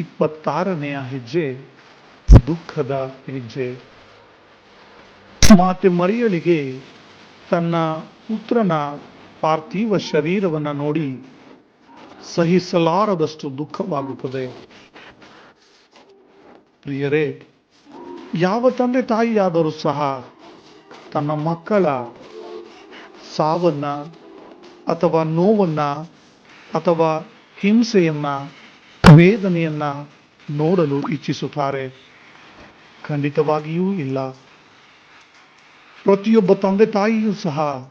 ಇಪ್ಪತ್ತಾರನೆಯ ಹೆಜ್ಜೆ, ದುಃಖದ ಹೆಜ್ಜೆ. ಮಾತೆ ಮರಿಯಳಿಗೆ ತನ್ನ ಪುತ್ರನ ಪಾರ್ಥಿವ ಶರೀರವನ್ನ ನೋಡಿ ಸಹಿಸಲಾರದಷ್ಟು ದುಃಖವಾಗುತ್ತದೆ. ಪ್ರಿಯರೇ, ಯಾವ ತಂದೆ ತಾಯಿಯಾದರೂ ಸಹ ತನ್ನ ಮಕ್ಕಳ ಸಾವನ್ನ ಅಥವಾ ನೋವನ್ನ ಅಥವಾ ಹಿಂಸೆಯನ್ನ ವೇದನೆಯನ್ನ ನೋಡಲು ಇಚ್ಛಿಸುತ್ತಾರೆ. ಖಂಡಿತವಾಗಿಯೂ ಇಲ್ಲ. ಪ್ರತಿಯೊಬ್ಬ ತಂದೆ ತಾಯಿಯೂ ಸಹ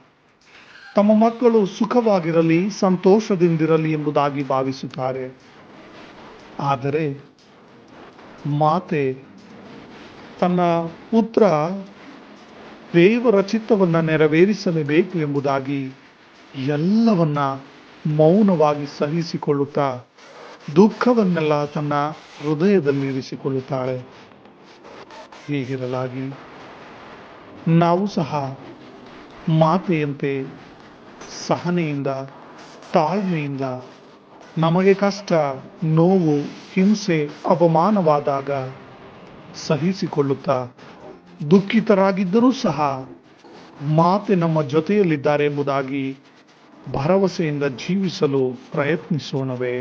ತಮ್ಮ ಮಕ್ಕಳು ಸುಖವಾಗಿರಲಿ, ಸಂತೋಷದಿಂದಿರಲಿ ಎಂಬುದಾಗಿ ಭಾವಿಸುತ್ತಾರೆ. ಆದರೆ ಮಾತೆ ತನ್ನ ಪುತ್ರ ದೇವರ ಚಿತ್ತವನ್ನ ನೆರವೇರಿಸಲೇಬೇಕು ಎಂಬುದಾಗಿ ಎಲ್ಲವನ್ನ ಮೌನವಾಗಿ ಸಹಿಸಿಕೊಳ್ಳುತ್ತಾ ದುಃಖವನ್ನೆಲ್ಲ ತನ್ನ ಹೃದಯದಲ್ಲಿ ಇರಿಸಿಕೊಳ್ಳುತ್ತಾಳೆ ಹೀಗಿರಲಾಗಿ ನಾವು ಸಹ ಮಾತೆಯಂತೆ ಸಹನೆಯಿಂದ, ತಾಳ್ಮೆಯಿಂದ, ನಮಗೆ ಕಷ್ಟ, ನೋವು, ಹಿಂಸೆ, ಅವಮಾನವಾದಾಗ ಸಹಿಸಿಕೊಳ್ಳುತ್ತಾ ದುಃಖಿತರಾಗಿದ್ದರೂ ಸಹ ಮಾತೆ ನಮ್ಮ ಜೊತೆಯಲ್ಲಿದ್ದಾರೆ ಎಂಬುದಾಗಿ ಭರವಸೆಯಿಂದ ಜೀವಿಸಲು ಪ್ರಯತ್ನಿಸೋಣವೇ.